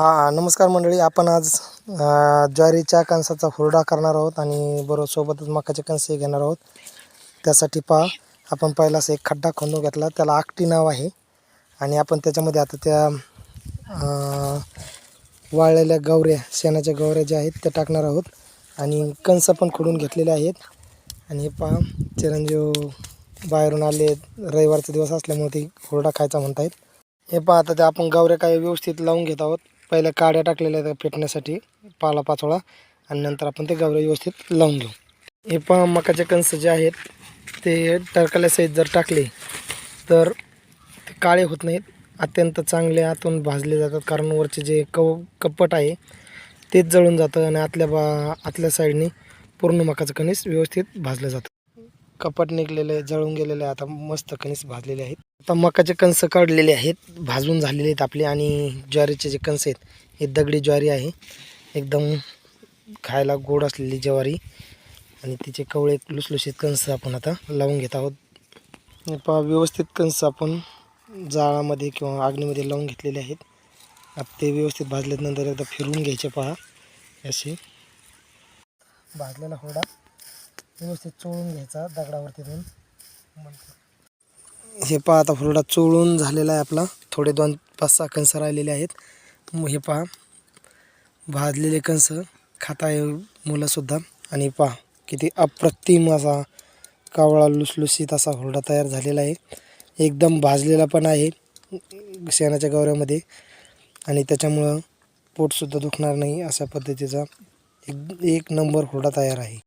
हां नमस्कार मंडळी. आपण आज ज्वारीच्या कणसाचा हुरडा करणार आहोत आणि बरोबर सोबतच मकाचे कणसे घेणार आहोत. त्यासाठी पहा आपण पहिला असं एक खड्डा खोंदून घेतला. त्याला आकटी नाव आहे. आणि आपण त्याच्यामध्ये आता त्या वाळलेल्या गवऱ्या शेणाच्या गवऱ्या ज्या आहेत त्या टाकणार आहोत. आणि कणसं पण खोडून घेतलेले आहेत. आणि हे पहा चिरंजीव बाहेरून आले. रविवारचा दिवस असल्यामुळे ते हुरडा खायचा म्हणतायत. हे पहा आता ते आपण गवऱ्या काही व्यवस्थित लावून घेत आहोत. पहिल्या काड्या टाकलेल्या आहेत पेटण्यासाठी पाला पाचोळा आणि नंतर आपण ते गवऱ्या व्यवस्थित लावून घेऊ. हे प मकाचे कणस जे आहेत ते टरकल्यासहित जर टाकले तर ते काळे होत नाहीत. अत्यंत चांगले आतून भाजले जातात कारण वरचे जे कव कपट आहे तेच जळून जातं आणि आतल्या बा आतल्या साईडने पूर्ण मकाचं कणीस व्यवस्थित भाजलं जातं. कपट निघलेले जळून गेलेले आता मस्त कणीस भाजलेले आहेत. आता मकाचे कणस काढलेले आहेत भाजून झालेले आहेत आपले आणि ज्वारीचे जे कणस आहेत हे दगडी ज्वारी आहे. एकदम खायला गोड असलेली ज्वारी. आणि तिचे कवळे लुसलुशीत कणस आपण आता लावून घेत आहोत. पहा व्यवस्थित कणस आपण जाळामध्ये किंवा आगणीमध्ये लावून घेतलेले आहेत. आता ते व्यवस्थित भाजल्यानंतर एकदा फिरवून घ्यायचे पहा. असे. भाजलेला होडा. व्यवस्थित चोळून घ्यायचा दगडावरती दोन. हे पहा आता हुरडा चोळून झालेला आहे आपला. थोडे दोन पाच सहा कणसं राहिलेले आहेत. हे पहा. भाजलेले कणस खाता आहे मुलंसुद्धा आणि पहा किती अप्रतिम असा कावळा लुसलुसीत असा हुरडा तयार झालेला आहे. एकदम भाजलेला पण आहे शेणाच्या गवऱ्यामध्ये. आणि त्याच्यामुळं पोटसुद्धा दुखणार नाही अशा पद्धतीचा एक एक नंबर हुरडा तयार आहे.